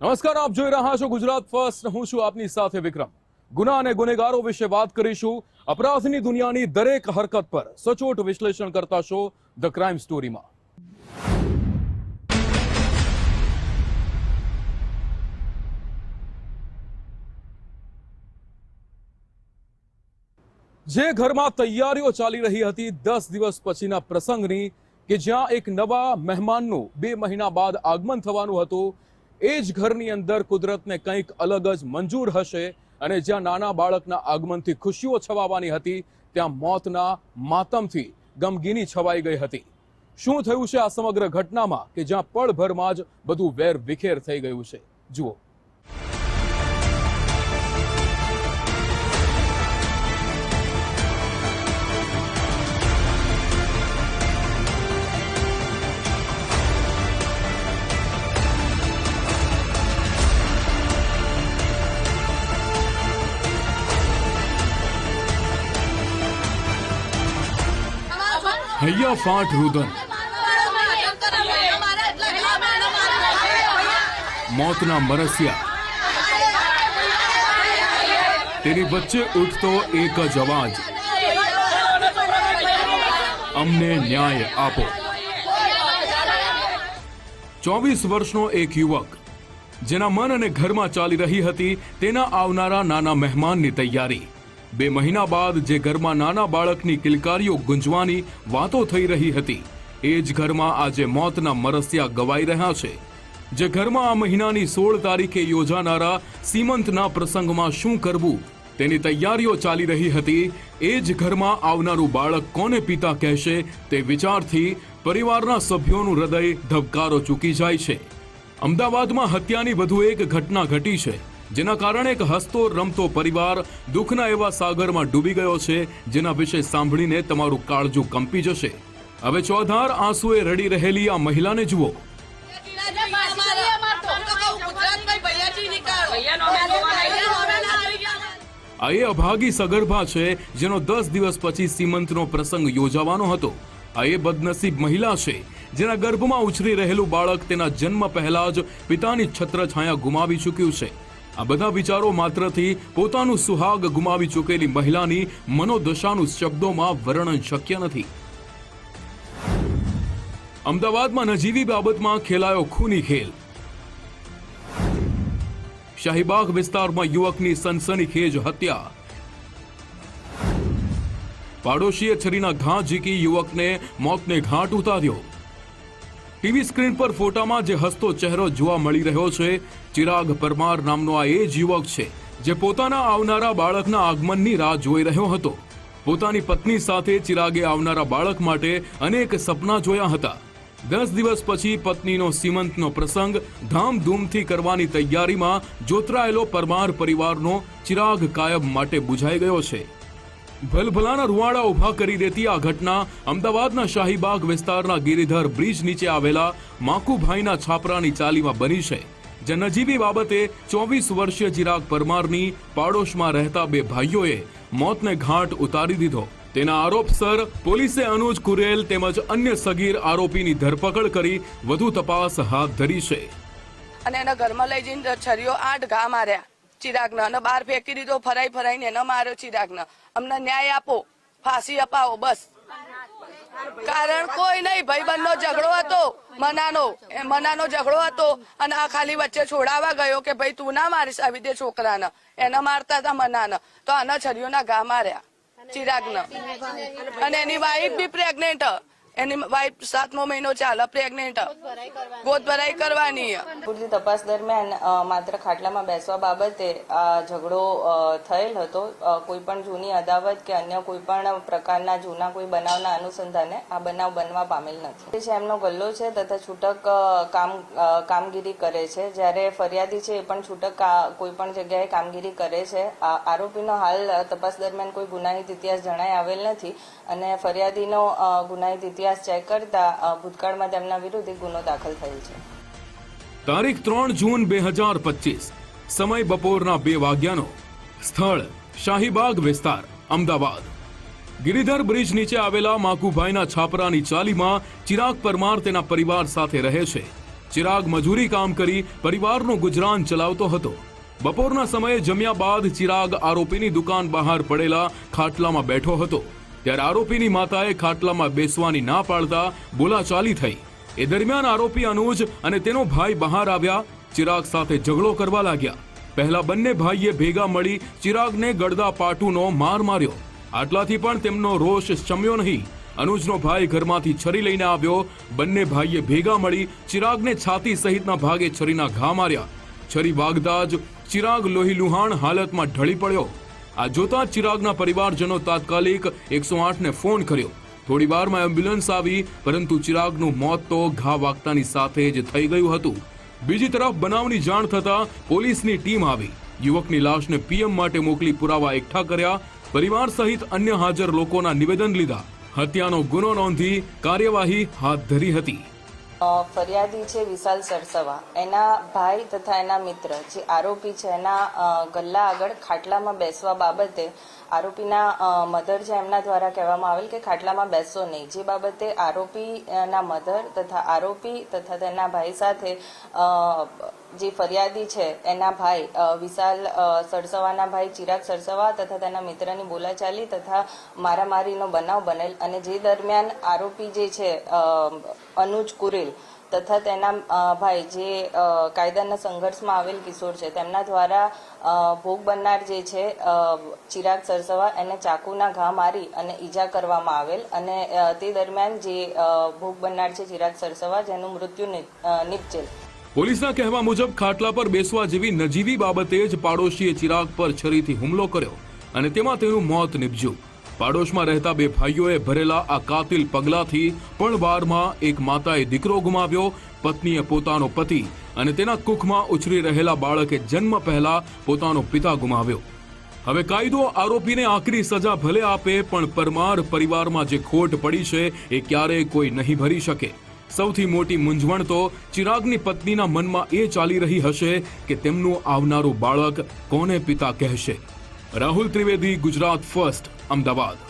નમસ્કાર, આપ જોઈ રહ્યા છો ગુજરાત ફર્સ્ટ. હું છું આપની સાથે વિક્રમ. ગુના અને ગુનેગારો વિશે વાત કરીશું. અપરાધની દુનિયાની દરેક હરકત પર સચોટ વિશ્લેષણ કરતા શો ધ ક્રાઇમ સ્ટોરીમાં જે ઘરમાં તૈયારીઓ ચાલી રહી હતી દસ દિવસ પછીના પ્રસંગની કે જ્યાં એક નવા મહેમાનનું બે મહિના બાદ આગમન થવાનું હતું એ જ ઘરની અંદર કુદરતને કંઈક અલગ જ મંજૂર હશે અને જ્યાં નાના બાળકના આગમનથી ખુશીઓ છવાવાની હતી, ત્યાં મોતના માતમથી ગમગીની છવાઈ ગઈ હતી. શું થયું છે આ સમગ્ર ઘટનામાં કે જ્યાં પળભરમાં જ બધું વેર વિખેર થઈ ગયું છે? જુઓ. હૈયા ફાટ રુદન મોતના મરસિયા તેની વચ્ચે ઉઠતો એક જ અવાજ અમને ન્યાય આપો ચોવીસ વર્ષનો એક યુવક જેના મન અને ઘરમાં ચાલી રહી હતી તેના આવનારા નાના મહેમાનની તૈયારી બે મહિના બાદ જે ઘરમાં નાના બાળકની કિલકારીઓ ગુંજવાની વાતો થઈ રહી હતી, એ જ ઘરમાં આજે મોતના મરસિયા ગવાઈ રહ્યા છે. જે ઘરમાં આ મહિનાની સોળ તારીખે યોજાનારા સીમંતના પ્રસંગમાં શું કરવું, તેની તૈયારીઓ ચાલી રહી હતી, એ જ ઘરમાં આવનારું બાળક કોને પિતા કહેશે, તે વિચારથી પરિવારના સભ્યોનું હૃદય ધબકારો ચૂકી જાય છે. અમદાવાદમાં હત્યાની વધુ એક ઘટના ઘટી છે. જેના કારણે એક હસતો, રમતો પરિવાર દુઃખના એવા સાગરમાં ડૂબી ગયો છે, જેના વિશે સાંભળીને તમારું કાળજું કંપી જશે. હવે ચોધાર આંસુએ રડી રહેલી આ મહિલાને જુઓ. આ એ અભાગી સગર્ભા છે, જેનો દસ દિવસ પછી સીમંતનો પ્રસંગ યોજાવાનો હતો. આ એ બદનસીબ મહિલા છે, જેના ગર્ભમાં ઉછરી રહેલું બાળક તેના જન્મ પહેલા જ પિતાની છત્રછાયા ગુમાવી ચૂક્યું છે. આ બધા વિચારો માત્રથી પોતાનું સુહાગ ગુમાવી ચૂકેલી મહિલાની મનોદશાનું શબ્દોમાં વર્ણન શક્ય નથી. અમદાવાદમાં નજીવી બાબતમાં ખેલાયો ખૂની ખેલ. શાહીબાગ વિસ્તારમાં યુવકની સનસનીખેજ હત્યા. પાડોશીએ છરીના ઘા ઝીકી યુવકને મોતને ઘાટ ઉતાર્યો. ટીવી સ્ક્રીન પર ફોટામાં જે હસતો ચહેરો જોવા મળી રહ્યો છે, ચિરાગ પરમાર નામનો આ એ યુવક છે, જે પોતાના આવનારા બાળકના આગમનની રાહ જોઈ રહ્યો હતો. પોતાની પત્ની સાથે ચિરાગે આવનારા બાળક માટે અનેક સપના જોયા હતા. દસ દિવસ પછી પત્નીનો સીમંતનો પ્રસંગ ધામધૂમથી કરવાની તૈયારીમાં જોતરાયેલો પરમાર પરિવારનો ચિરાગ કાયમ માટે બુઝાઈ ગયો છે. ભલભલાના રૂવાડા ઊભા કરી દેતી આ ઘટના અમદાવાદના શાહીબાગ વિસ્તારના ગિરિધર બ્રિજ નીચે આવેલા માકુભાઈના છાપરાની ચાલીમાં બની છે. જે નજીવી બાબતે ચોવીસ વર્ષીય ચિરાગ પરમારની પાડોશમાં રહેતા બે ભાઈઓએ મોતને ઘાટ ઉતારી દીધો. તેના આરોપસર પોલીસે અનુજ કુરેલ તેમજ અન્ય સગીર આરોપીની ધરપકડ કરી વધુ તપાસ હાથ ધરી છે. અને એના ઘરમાં લઈ જઈને છરીઓ આઠ ઘા માર્યા. ચિરાગના અને બહાર ફેંકી દીધો, ફરાઈ ફરાઈને એને માર્યો ચિરાગના. અમને ન્યાય આપો, ફાંસી અપાવો, બસ. કારણ કોઈ નહીં, ભાઈબંધનો ઝઘડો હતો, મનાનો. એ મનાનો ઝઘડો હતો અને આ ખાલી વચ્ચે છોડાવા ગયો કે ભાઈ તું ના મારીશ આવી દે છોકરાને. એને મારતા હતા મનાને. તો આના છરીઓના ઘા માર્યા ચિરાગને. અને એની વાઈફ બી પ્રેગ્નેન્ટ એની વાઈફ સાતમો મહિનો ચાલે પ્રેગ્નેન્ટ ગોદ ભરાઈ કરવાની. પૂરતી તપાસ દરમિયાન માત્ર ખાટલામાં બેસવા બાબતે આ ઝઘડો થયેલ હતો. કોઈ પણ જૂની અદાવત કે અન્ય કોઈ પણ પ્રકારના જૂના કોઈ બનાવના અનુસંધાને આ બનાવ બનવા પામેલ નથી. છે એમનો ગલ્લો છે તથા છૂટક કામ કામગીરી કરે છે. જ્યારે ફરિયાદી છે એ પણ છૂટક કોઈ પણ જગ્યાએ કામગીરી કરે છે. આરોપીનો હાલ તપાસ દરમિયાન કોઈ ગુનાહિત ઇતિહાસ જણાઈ આવેલ નથી અને ફરિયાદીનો ગુનાહિત ઇતિહાસ ચેક કરતા ભૂતકાળમાં તેમના વિરુદ્ધ ગુનો દાખલ થયેલ છે. તારીખ ત્રણ જૂન બે હજાર પચીસ. સમય બપોરના બે વાગ્યાનો. સ્થળ, શાહીબાગ વિસ્તાર, અમદાવાદ. ગિરિધર બ્રિજ નીચે આવેલા માકુભાઈના છાપરાની ચાલીમાં ચિરાગ પરમાર તેના પરિવાર સાથે રહે છે. ચિરાગ મજૂરી કામ કરી પરિવારનું ગુજરાન ચલાવતો હતો. બપોરના સમયે જમ્યા બાદ ચિરાગ આરોપીની દુકાન બહાર પડેલા ખાટલામાં બેઠો હતો. ત્યારે આરોપીની માતાએ ખાટલામાં બેસવાની ના પાડતા બોલાચાલી થઈ. એ દરમિયાન આરોપી અનુજ અને તેનો ભાઈ બહાર આવ્યા, ચિરાગ સાથે ઝઘડો કરવા લાગ્યા. પહેલા બંને ભાઈએ ભેગા મળી ચિરાગને ગળદા પાટુનો માર માર્યો. આટલાથી પણ તેમનો રોષ શમ્યો નહીં. અનુજનો ભાઈ ઘરમાંથી છરી લઈને આવ્યો. બંને ભાઈએ ભેગા મળી ચિરાગને છાતી સહિતના ભાગે છરીના ઘા માર્યા. છરી વાગતા જ ચિરાગ લોહી લુહાણ હાલતમાં ઢળી પડ્યો. આ જોતા ચિરાગના પરિવારજનો તાત્કાલિક એકસો આઠને ફોન કર્યો. થોડી વારમાં એમ્બ્યુલન્સ આવી, પરંતુ ચિરાગનું મોત તો ઘા વાગતાની સાથે જ થઈ ગયું હતું. બીજી તરફ બનાવની જાણ થતા પોલીસની ટીમ આવી. યુવકની લાશને પીએમ માટે મોકલી પુરાવા એકઠા કર્યા. પરિવાર સહિત અન્ય હાજર લોકોના નિવેદન લીધા. હત્યાનો ગુનો નોંધી કાર્યવાહી હાથ ધરી હતી. ફરિયાદી છે વિશાલ સરસવા. એના ભાઈ તથા એના મિત્ર, જે આરોપી છે, એના ગલ્લા આગળ ખાટલામાં બેસવા બાબતે આરોપીના મધર છે, એમના દ્વારા કહેવામાં આવેલ કે ખાટલામાં બેસો નહીં. જે બાબતે આરોપીના મધર તથા આરોપી તથા તેના ભાઈ સાથે જે ફરિયાદી છે, એના ભાઈ વિશાલ સરસવાના ભાઈ, ચિરાગ સરસવા તથા તેના મિત્રની બોલાચાલી તથા મારામારીનો બનાવ બનેલ અને જે દરમિયાન આરોપી જે છે અનુજ કુરેલ તથા તેના ભાઈ જે કાયદાના સંઘર્ષમાં આવેલ કિશોર છે, તેમના દ્વારા ભોગ બનનાર જે છે ચિરાગ સરસવા એને ચાકુના ઘા મારી અને ઈજા કરવામાં આવેલ અને તે દરમિયાન જે ભોગ બનનાર છે ચિરાગ સરસવા, જેનું મૃત્યુ નિપજેલ. પોલીસના કહેવા મુજબ ખાટલા પર બેસવા જેવી નજીવી બાબતે જ પાડોશીએ ચિરાગ પર છરીથી હુમલો કર્યો અને તેમાં તેનું મોત નીપજ્યું. પાડોશમાં રહેતા બે ભાઈઓએ ભરેલા આ કાતિલ પગલાથી પણ વારમાં એક માતાએ દીકરો ગુમાવ્યો, પત્નીએ પોતાનો પતિ અને તેના કુખમાં ઉછરી રહેલા બાળકે જન્મ પહેલા પોતાનો પિતા ગુમાવ્યો. હવે કાયદો આરોપીને આકરી સજા ભલે આપે, પણ પરમાર પરિવારમાં જે ખોટ પડી છે, એ ક્યારેય કોઈ નહીં ભરી શકે. સૌથી મોટી મૂંઝવણ તો ચિરાગની પત્નીના મનમાં એ ચાલી રહી હશે કે તેમનું આવનારું બાળક કોને પિતા કહેશે? રાહુલ ત્રિવેદી, ગુજરાત ફર્સ્ટ, અમદાવાદ.